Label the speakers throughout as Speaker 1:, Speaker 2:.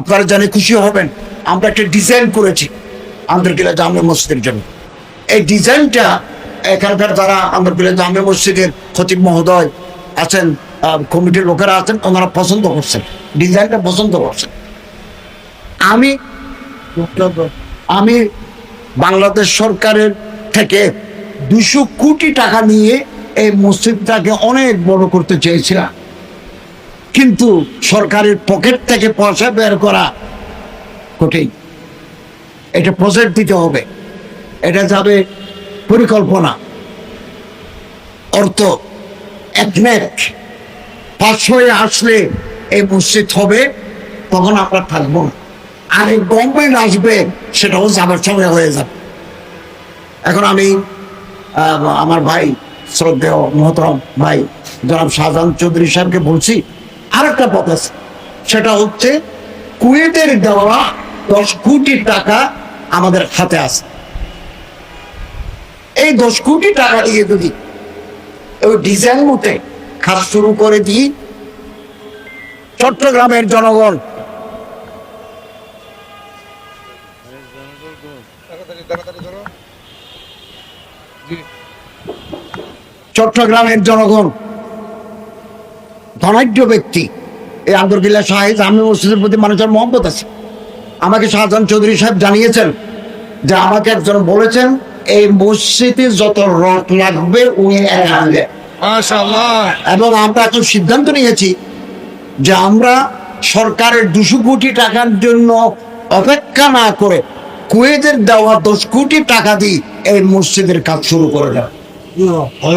Speaker 1: আপনারা জানে খুশি হবেন, আমরা একটা ডিজাইন করেছি আন্দরকিলা জামে মসজিদের জন্য। এই ডিজাইনটা এখানকার যারা আন্দরকিলা জামে মসজিদের খতিব মহোদয় আছেন কমিটির লোকেরা আছেন, ওনারা পছন্দ করছেন ডিজাইনটা পছন্দ করছেন। আমি আমি বাংলাদেশ সরকারের থেকে দুশো কোটি টাকা নিয়ে এই মসজিদটাকে অনেক বড় করতে চেয়েছিলাম। কিন্তু সরকারের পকেট থেকে পয়সা বের করা কঠিন। এটা প্রজেক্ট দিতে হবে। এটা যাবে পরিকল্পনা। অর্থ একমেক পাশ হয়ে আসলে এই মসজিদ হবে, তখন আমরা থাকব না। আর এই গভর্নমেন্ট আসবে, সেটাও যাবার সময় হয়ে যাবে। এখন আমি আমার ভাই শ্রদ্ধেয় মহতরম ভাই, জনাব শাহজাহান চৌধুরী সাহেবকে বলছি আর একটা পথ আছে। সেটা হচ্ছে কুয়েতের দেওয়া দশ কোটি টাকা আমাদের হাতে আছে। এই দশ কোটি টাকা দিয়ে যদি ওই ডিজাইন মতে কাজ শুরু করে দিই, চট্টগ্রামের জনগণ চট্টগ্রামের জনগণ ধনাঢ্য ব্যক্তি। এই আন্দরকিল্লা সাহেব আমি মসজিদের প্রতি মানুষের মহব্বত আছে। আমাকে শাহজাহান চৌধুরী সাহেব জানিয়েছেন যে আমাকে একজন বলেছেন এই মসজিদে যত রথ লাগবে উনি এক আনবে এবং আমরা এখন সিদ্ধান্ত নিয়েছি যে আমরা সরকারের দুশো কোটি টাকার জন্য অপেক্ষা না করে কুয়েতের দেওয়া দশ কোটি টাকা দিয়ে এই মসজিদের কাজ শুরু করে দেয়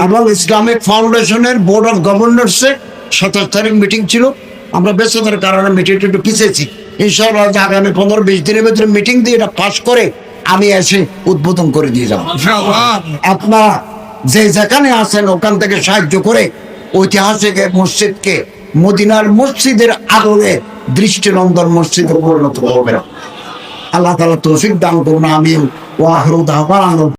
Speaker 1: এবং ইসলামিক ফাউন্ডেশনের বোর্ড অফ গভর্নর্সের সাতাশ তারিখ মিটিং ছিল। আমরা ব্যস্ততার কারণে মিটিংটা একটু পিছিয়েছি। ইনশাআল্লাহ যে আগামী পনেরো বিশ দিনের ভিতরে মিটিং দিয়ে এটা পাশ করে আমি এসে উদ্বোধন করে দিয়ে যাব। আপনারা যে যেখানে আছেন ওখান থেকে সাহায্য করে ঐতিহাসিক মসজিদকে মদিনার মসজিদের আদলে দৃষ্টিনন্দন মসজিদে পরিণত করবেন আল্লাহ তালা তৌফিক দান করুন আমিন। ওয়াহরুদ আহ্বান